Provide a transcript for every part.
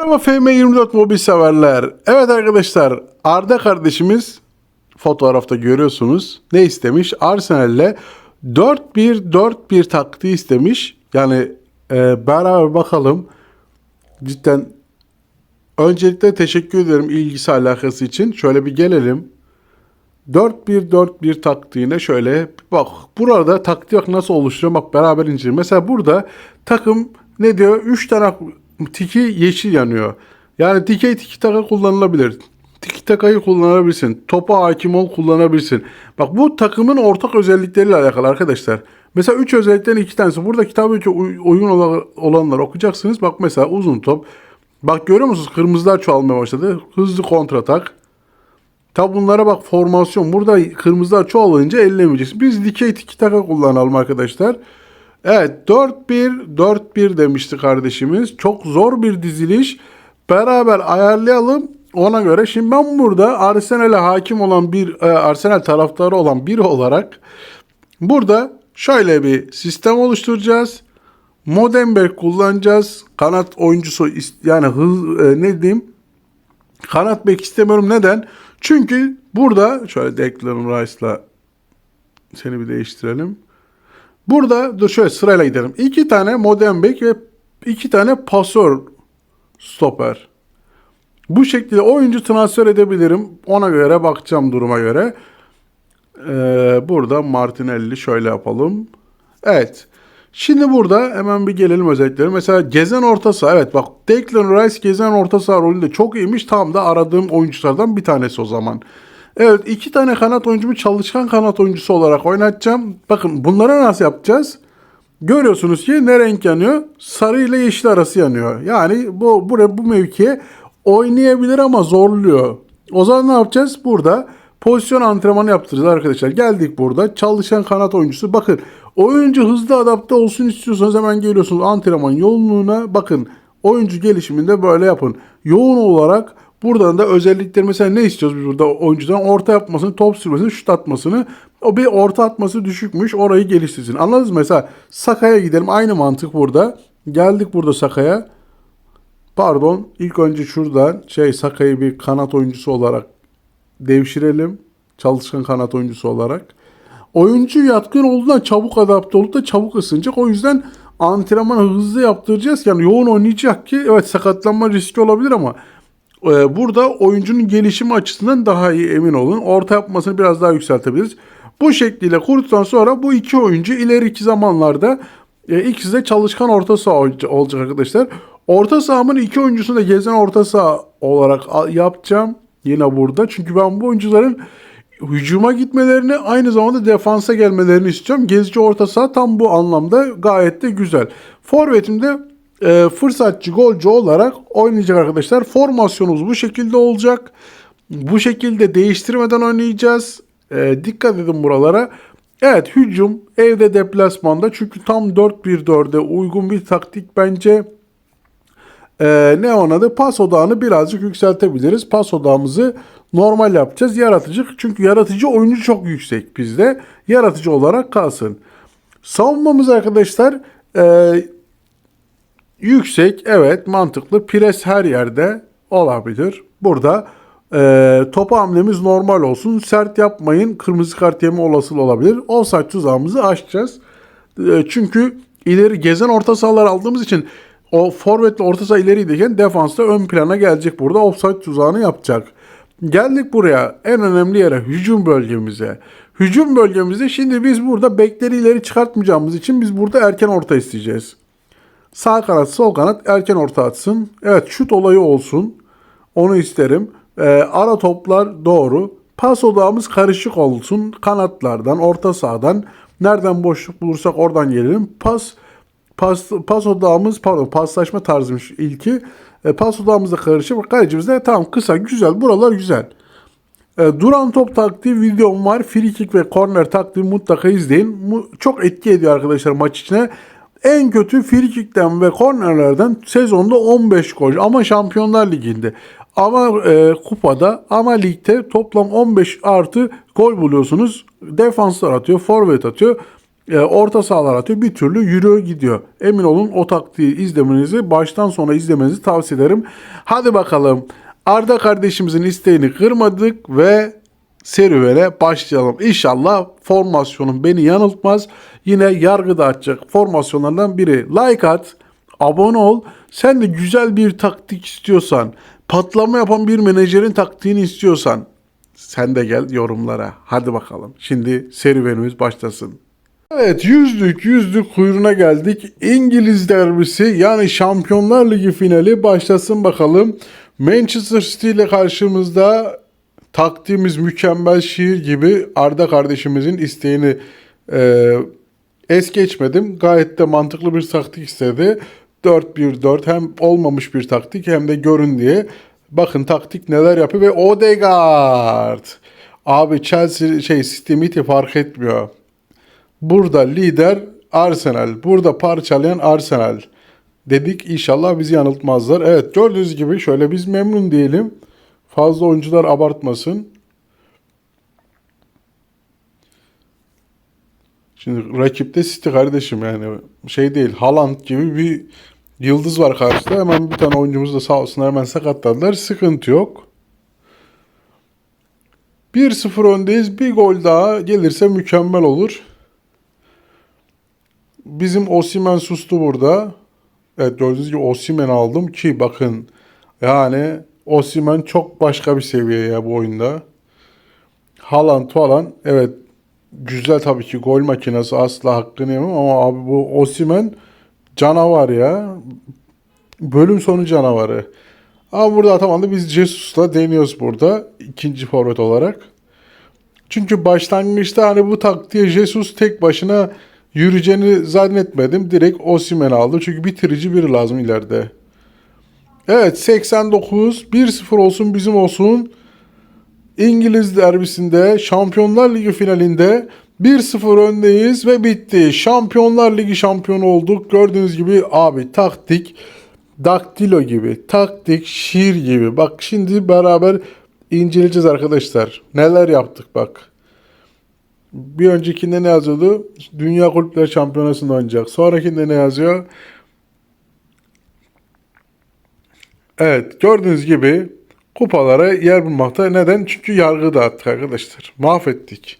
Merhaba FM24 mobil severler. Evet arkadaşlar Arda kardeşimiz fotoğrafta görüyorsunuz. Ne istemiş? Arsenal'le 4-1-4-1 taktiği istemiş. Yani e, beraber bakalım. Cidden öncelikle teşekkür ederim ilgisi alakası için. Şöyle bir gelelim. 4-1-4-1 taktiğine şöyle bak burada taktiği nasıl oluşturuyor bak beraber inceleyelim. Mesela burada takım ne diyor? 3 tane tiki yeşil yanıyor. Yani dikey tiki taka kullanılabilir. Tiki takayı kullanabilirsin. Topa hakim ol kullanabilirsin. Bak bu takımın ortak özellikleriyle alakalı arkadaşlar. Mesela 3 özellikten 2 tanesi. Burada kitabı oyun ola- olanlar okuyacaksınız. Bak mesela uzun top. Bak görüyor musunuz? Kırmızılar çoğalmaya başladı. Hızlı kontratak. Tabi bunlara bak formasyon. Burada kırmızılar çoğalınca ellemeyeceksin. Biz dikey tiki taka kullanalım arkadaşlar. Evet 4-1 4-1 demişti kardeşimiz. Çok zor bir diziliş. Beraber ayarlayalım. Ona göre şimdi ben burada Arsenal'e hakim olan bir e, Arsenal taraftarı olan biri olarak burada şöyle bir sistem oluşturacağız. Modemberg kullanacağız. Kanat oyuncusu yani hız e, ne diyeyim? Kanat bek istemiyorum. Neden? Çünkü burada şöyle Declan Rice'la seni bir değiştirelim. Burada dur şöyle sırayla gidelim. İki tane modern bek ve iki tane pasör stoper. Bu şekilde oyuncu transfer edebilirim. Ona göre bakacağım duruma göre. Ee, burada Martinelli şöyle yapalım. Evet. Şimdi burada hemen bir gelelim özellikleri. Mesela gezen orta saha. Evet bak Declan Rice gezen orta saha rolünde çok iyiymiş. Tam da aradığım oyunculardan bir tanesi o zaman. Evet iki tane kanat oyuncumu çalışkan kanat oyuncusu olarak oynatacağım. Bakın bunları nasıl yapacağız? Görüyorsunuz ki ne renk yanıyor? Sarı ile yeşil arası yanıyor. Yani bu buraya bu mevkiye oynayabilir ama zorluyor. O zaman ne yapacağız? Burada pozisyon antrenmanı yaptıracağız arkadaşlar. Geldik burada çalışan kanat oyuncusu. Bakın oyuncu hızlı adapte olsun istiyorsanız hemen geliyorsunuz antrenman yoğunluğuna. Bakın oyuncu gelişiminde böyle yapın. Yoğun olarak Buradan da özellikleri mesela ne istiyoruz biz burada oyuncudan? Orta yapmasını, top sürmesini, şut atmasını. O bir orta atması düşükmüş orayı geliştirsin. Anladınız mı? Mesela Saka'ya gidelim. Aynı mantık burada. Geldik burada Saka'ya. Pardon. ilk önce şuradan şey Saka'yı bir kanat oyuncusu olarak devşirelim. Çalışkan kanat oyuncusu olarak. Oyuncu yatkın olduğundan çabuk adapte olup da çabuk ısınacak. O yüzden antrenmanı hızlı yaptıracağız. Yani yoğun oynayacak ki evet sakatlanma riski olabilir ama burada oyuncunun gelişimi açısından daha iyi emin olun. Orta yapmasını biraz daha yükseltebiliriz. Bu şekliyle kurduktan sonra bu iki oyuncu ileriki zamanlarda e, ikisi de çalışkan orta saha olacak arkadaşlar. Orta sahamın iki oyuncusunu da gezen orta saha olarak yapacağım. Yine burada. Çünkü ben bu oyuncuların hücuma gitmelerini aynı zamanda defansa gelmelerini istiyorum. Gezici orta saha tam bu anlamda gayet de güzel. Forvetimde e, fırsatçı golcü olarak oynayacak arkadaşlar. Formasyonumuz bu şekilde olacak. Bu şekilde değiştirmeden oynayacağız. E, dikkat edin buralara. Evet hücum evde deplasmanda çünkü tam 4-1-4'e uygun bir taktik bence. Ee, ne ona da pas odağını birazcık yükseltebiliriz. Pas odağımızı normal yapacağız. Yaratıcı çünkü yaratıcı oyuncu çok yüksek bizde. Yaratıcı olarak kalsın. Savunmamız arkadaşlar e, yüksek evet mantıklı. Pres her yerde olabilir. Burada e, topa hamlemiz normal olsun. Sert yapmayın. Kırmızı kart yeme olasılığı olabilir. Offside tuzağımızı açacağız. E, çünkü ileri gezen orta sahalar aldığımız için o forvetle orta saha ileriyken defansta ön plana gelecek burada. Offside tuzağını yapacak. Geldik buraya en önemli yere hücum bölgemize. Hücum bölgemizde şimdi biz burada bekleri ileri çıkartmayacağımız için biz burada erken orta isteyeceğiz. Sağ kanat sol kanat erken orta atsın. Evet şut olayı olsun. Onu isterim. Ee, ara toplar doğru. Pas odağımız karışık olsun. Kanatlardan, orta sahadan. Nereden boşluk bulursak oradan gelelim. Pas pas pas odağımız pardon paslaşma tarzıymış ilki. E, pas odağımızda karışık. Kalecimiz de tamam kısa güzel. Buralar güzel. E, duran top taktiği videom var. Free kick ve corner taktiği mutlaka izleyin. Mu- çok etki ediyor arkadaşlar maç içine. En kötü frikikten ve kornerlerden sezonda 15 gol ama Şampiyonlar Ligi'nde ama e, kupada ama ligde toplam 15 artı gol buluyorsunuz. Defanslar atıyor, forvet atıyor. e, orta sahalar atıyor. Bir türlü yürüyor gidiyor. Emin olun o taktiği izlemenizi baştan sona izlemenizi tavsiye ederim. Hadi bakalım. Arda kardeşimizin isteğini kırmadık ve serüvene başlayalım. İnşallah formasyonum beni yanıltmaz. Yine yargıda atacak formasyonlardan biri. Like at, abone ol. Sen de güzel bir taktik istiyorsan, patlama yapan bir menajerin taktiğini istiyorsan sen de gel yorumlara. Hadi bakalım. Şimdi serüvenimiz başlasın. Evet yüzdük yüzdük kuyruğuna geldik. İngiliz derbisi yani Şampiyonlar Ligi finali başlasın bakalım. Manchester City ile karşımızda taktiğimiz mükemmel şiir gibi Arda kardeşimizin isteğini e, es geçmedim. Gayet de mantıklı bir taktik istedi. 4-1-4 hem olmamış bir taktik hem de görün diye. Bakın taktik neler yapıyor ve Odegaard. Abi Chelsea şey City fark etmiyor. Burada lider Arsenal. Burada parçalayan Arsenal. Dedik inşallah bizi yanıltmazlar. Evet gördüğünüz gibi şöyle biz memnun diyelim. Fazla oyuncular abartmasın. Şimdi rakipte City kardeşim yani şey değil Haaland gibi bir yıldız var karşıda. Hemen bir tane oyuncumuz da sağ olsun hemen sakatladılar. Sıkıntı yok. 1-0 öndeyiz. Bir gol daha gelirse mükemmel olur. Bizim Osimen sustu burada. Evet gördüğünüz gibi Osimen aldım ki bakın yani Osimen çok başka bir seviye ya bu oyunda. Haaland falan evet güzel tabii ki gol makinesi asla hakkını yemem ama abi bu Osimen canavar ya. Bölüm sonu canavarı. Ama burada atamadı. Biz Jesus'la deniyoruz burada. ikinci forvet olarak. Çünkü başlangıçta hani bu taktiğe Jesus tek başına yürüyeceğini zannetmedim. Direkt Osimhen aldı. Çünkü bitirici biri lazım ileride. Evet 89 1-0 olsun bizim olsun. İngiliz derbisinde Şampiyonlar Ligi finalinde 1-0 öndeyiz ve bitti. Şampiyonlar Ligi şampiyonu olduk. Gördüğünüz gibi abi taktik daktilo gibi, taktik şiir gibi. Bak şimdi beraber inceleyeceğiz arkadaşlar. Neler yaptık bak. Bir öncekinde ne yazıyordu? Dünya Kulüpler Şampiyonası'nda oynayacak. Sonrakinde ne yazıyor? Evet gördüğünüz gibi kupalara yer bulmakta. Neden? Çünkü yargı dağıttık arkadaşlar. Mahvettik.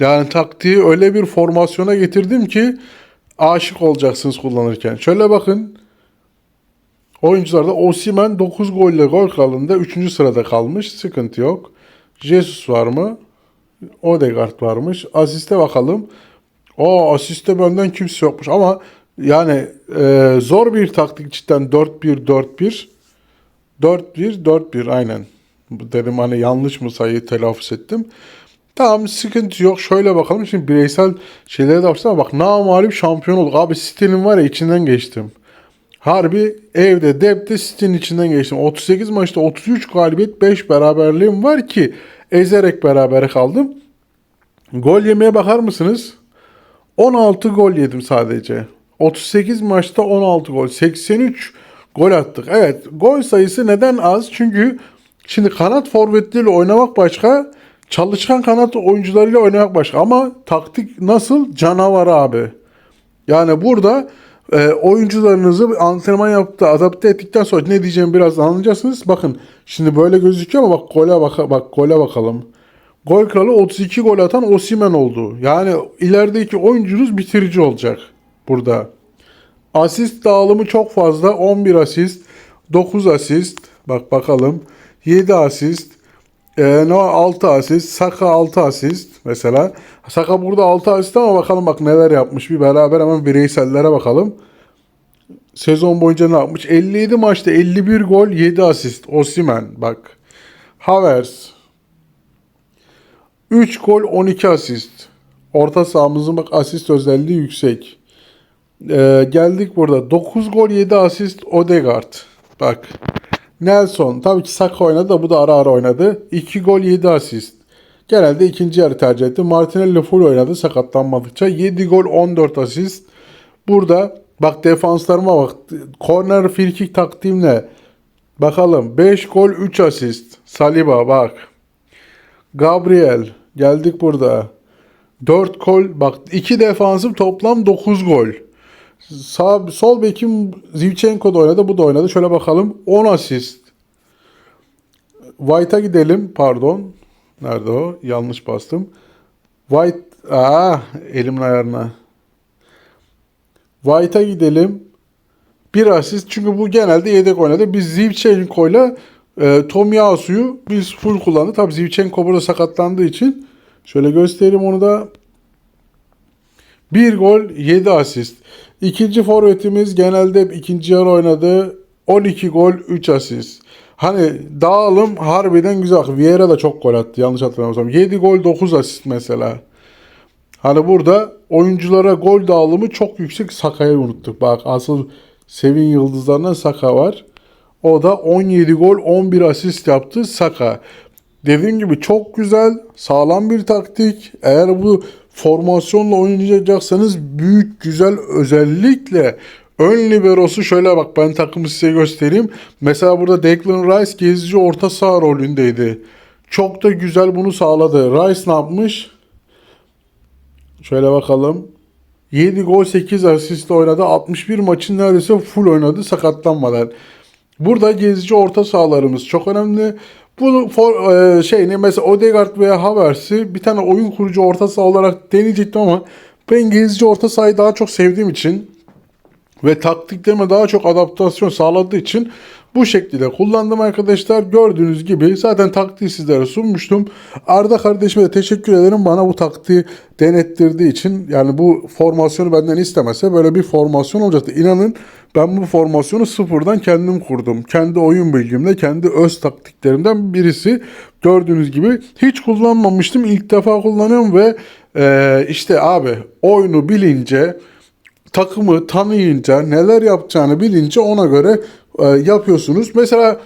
Yani taktiği öyle bir formasyona getirdim ki aşık olacaksınız kullanırken. Şöyle bakın. Oyuncularda Osimen 9 golle gol kralında 3. sırada kalmış. Sıkıntı yok. Jesus var mı? Odegaard varmış. Asiste bakalım. O asiste benden kimse yokmuş ama yani e, zor bir taktik cidden 4-1-4-1. 4-1-4-1 aynen. Dedim hani yanlış mı sayıyı telaffuz ettim. Tamam sıkıntı yok. Şöyle bakalım. Şimdi bireysel şeylere de baksana. Bak namalip şampiyon olduk. Abi City'nin var ya içinden geçtim. Harbi evde depte City'nin içinden geçtim. 38 maçta 33 galibiyet 5 beraberliğim var ki ezerek beraber kaldım. Gol yemeye bakar mısınız? 16 gol yedim sadece. 38 maçta 16 gol. 83 gol attık. Evet gol sayısı neden az? Çünkü şimdi kanat forvetleriyle oynamak başka, çalışkan kanat oyuncularıyla oynamak başka. Ama taktik nasıl? Canavar abi. Yani burada e, oyuncularınızı antrenman yaptı, adapte ettikten sonra ne diyeceğimi biraz anlayacaksınız. Bakın şimdi böyle gözüküyor ama bak gole bak bak gole bakalım. Gol kralı 32 gol atan Osimen oldu. Yani ilerideki oyuncunuz bitirici olacak burada. Asist dağılımı çok fazla. 11 asist, 9 asist. Bak bakalım. 7 asist, e, no 6 asist, Saka 6 asist mesela. Saka burada 6 asist ama bakalım bak neler yapmış. Bir beraber hemen bireysellere bakalım. Sezon boyunca ne yapmış? 57 maçta 51 gol, 7 asist. Osimen bak. Havertz 3 gol 12 asist. Orta sahamızın bak asist özelliği yüksek. Ee, geldik burada. 9 gol 7 asist Odegaard. Bak. Nelson. Tabii ki Saka oynadı da bu da ara ara oynadı. 2 gol 7 asist. Genelde ikinci yarı tercih etti. Martinelli full oynadı sakatlanmadıkça. 7 gol 14 asist. Burada bak defanslarıma bak. Corner free kick taktiğimle. Bakalım 5 gol 3 asist. Saliba bak. Gabriel geldik burada. 4 gol. Bak 2 defansım toplam 9 gol. Sağ, sol bekim Zivchenko da oynadı. Bu da oynadı. Şöyle bakalım. 10 asist. White'a gidelim. Pardon. Nerede o? Yanlış bastım. White. Aa, elimin ayarına. White'a gidelim. Bir asist. Çünkü bu genelde yedek oynadı. Biz Zivchenko'yla e, Tomiyasu'yu biz full kullandık. Tabii Zivchenko burada sakatlandığı için. Şöyle göstereyim onu da. Bir gol 7 asist. İkinci forvetimiz genelde ikinci yarı oynadı. 12 gol 3 asist. Hani dağılım harbiden güzel. Vieira da çok gol attı yanlış hatırlamıyorsam. 7 gol 9 asist mesela. Hani burada oyunculara gol dağılımı çok yüksek. Saka'yı unuttuk. Bak asıl Sevin yıldızlarından Saka var. O da 17 gol 11 asist yaptı Saka. Dediğim gibi çok güzel, sağlam bir taktik. Eğer bu formasyonla oynayacaksanız büyük, güzel özellikle ön liberosu şöyle bak ben takımı size göstereyim. Mesela burada Declan Rice gezici orta saha rolündeydi. Çok da güzel bunu sağladı. Rice ne yapmış? Şöyle bakalım. 7 gol 8 asist oynadı. 61 maçın neredeyse full oynadı sakatlanmadan. Burada gezici orta sahalarımız çok önemli. Bu for, e, şey ne mesela Odegaard veya Havertz'i bir tane oyun kurucu orta saha olarak deneyecektim ama ben gezici orta sahayı daha çok sevdiğim için ve taktiklerime daha çok adaptasyon sağladığı için bu şekilde kullandım arkadaşlar. Gördüğünüz gibi zaten taktiği sizlere sunmuştum. Arda kardeşime de teşekkür ederim bana bu taktiği denettirdiği için. Yani bu formasyonu benden istemese böyle bir formasyon olacaktı. İnanın ben bu formasyonu sıfırdan kendim kurdum. Kendi oyun bilgimle, kendi öz taktiklerimden birisi. Gördüğünüz gibi hiç kullanmamıştım. İlk defa kullanıyorum ve eee, işte abi oyunu bilince takımı tanıyınca, neler yapacağını bilince ona göre e, yapıyorsunuz. Mesela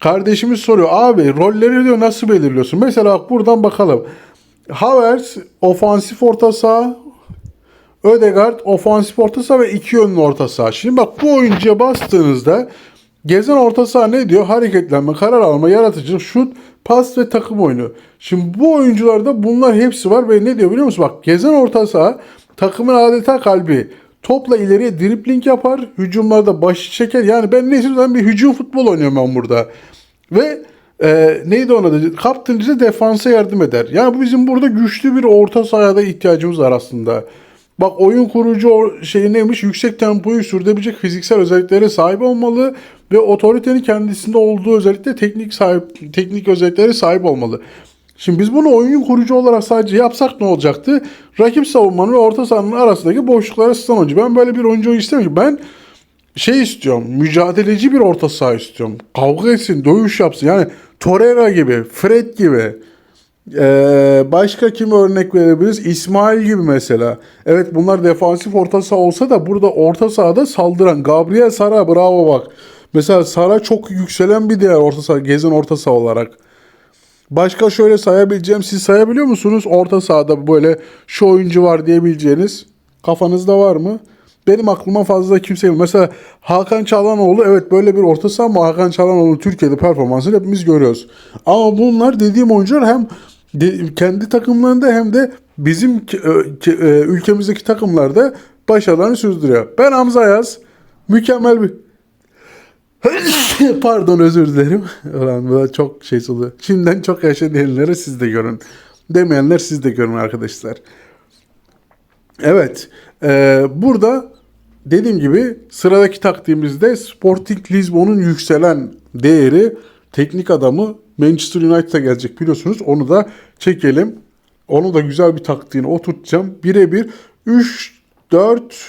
kardeşimiz soruyor abi rolleri diyor nasıl belirliyorsun? Mesela buradan bakalım. Havertz ofansif orta saha, Ödegaard ofansif orta saha ve iki yönlü orta saha. Şimdi bak bu oyuncuya bastığınızda gezen orta saha ne diyor? Hareketlenme, karar alma, yaratıcılık, şut, pas ve takım oyunu. Şimdi bu oyuncularda bunlar hepsi var ve ne diyor biliyor musun? Bak gezen orta saha takımın adeta kalbi. Topla ileriye dripling yapar, hücumlarda başı çeker. Yani ben ne istiyorsam bir hücum futbol oynuyorum ben burada. Ve e, neydi ona da? Kaptırıcı defansa yardım eder. Yani bu bizim burada güçlü bir orta sahaya da ihtiyacımız var aslında. Bak oyun kurucu şey neymiş? Yüksek tempoyu sürdürebilecek fiziksel özelliklere sahip olmalı ve otoritenin kendisinde olduğu özellikle teknik sahip teknik özelliklere sahip olmalı. Şimdi biz bunu oyun kurucu olarak sadece yapsak ne olacaktı? Rakip savunmanın ve orta sahanın arasındaki boşluklara sızan oyuncu. Ben böyle bir oyuncu istemiyorum. Ben şey istiyorum. Mücadeleci bir orta saha istiyorum. Kavga etsin, dövüş yapsın. Yani Torreira gibi, Fred gibi. Ee, başka kim örnek verebiliriz? İsmail gibi mesela. Evet bunlar defansif orta saha olsa da burada orta sahada saldıran. Gabriel Sara bravo bak. Mesela Sara çok yükselen bir değer orta saha, gezen orta saha olarak. Başka şöyle sayabileceğim. Siz sayabiliyor musunuz? Orta sahada böyle şu oyuncu var diyebileceğiniz. Kafanızda var mı? Benim aklıma fazla kimse yok. Mesela Hakan Çalhanoğlu evet böyle bir orta saha ama Hakan Çalhanoğlu Türkiye'de performansını hepimiz görüyoruz. Ama bunlar dediğim oyuncular hem kendi takımlarında hem de bizim ke- e, ülkemizdeki takımlarda başarılarını sürdürüyor. Ben Hamza Ayaz. Mükemmel bir Pardon özür dilerim. Ulan bu da çok şey oluyor. Şimdiden çok yaşa diyenleri siz de görün. Demeyenler siz de görün arkadaşlar. Evet. e, burada dediğim gibi sıradaki taktiğimizde Sporting Lisbon'un yükselen değeri teknik adamı Manchester United'a gelecek biliyorsunuz. Onu da çekelim. Onu da güzel bir taktiğini oturtacağım. Birebir 3 4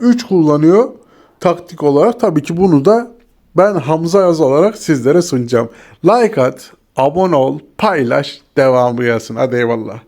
3 kullanıyor taktik olarak. Tabii ki bunu da ben Hamza Yaz olarak sizlere sunacağım. Like at, abone ol, paylaş, devamı gelsin. Hadi eyvallah.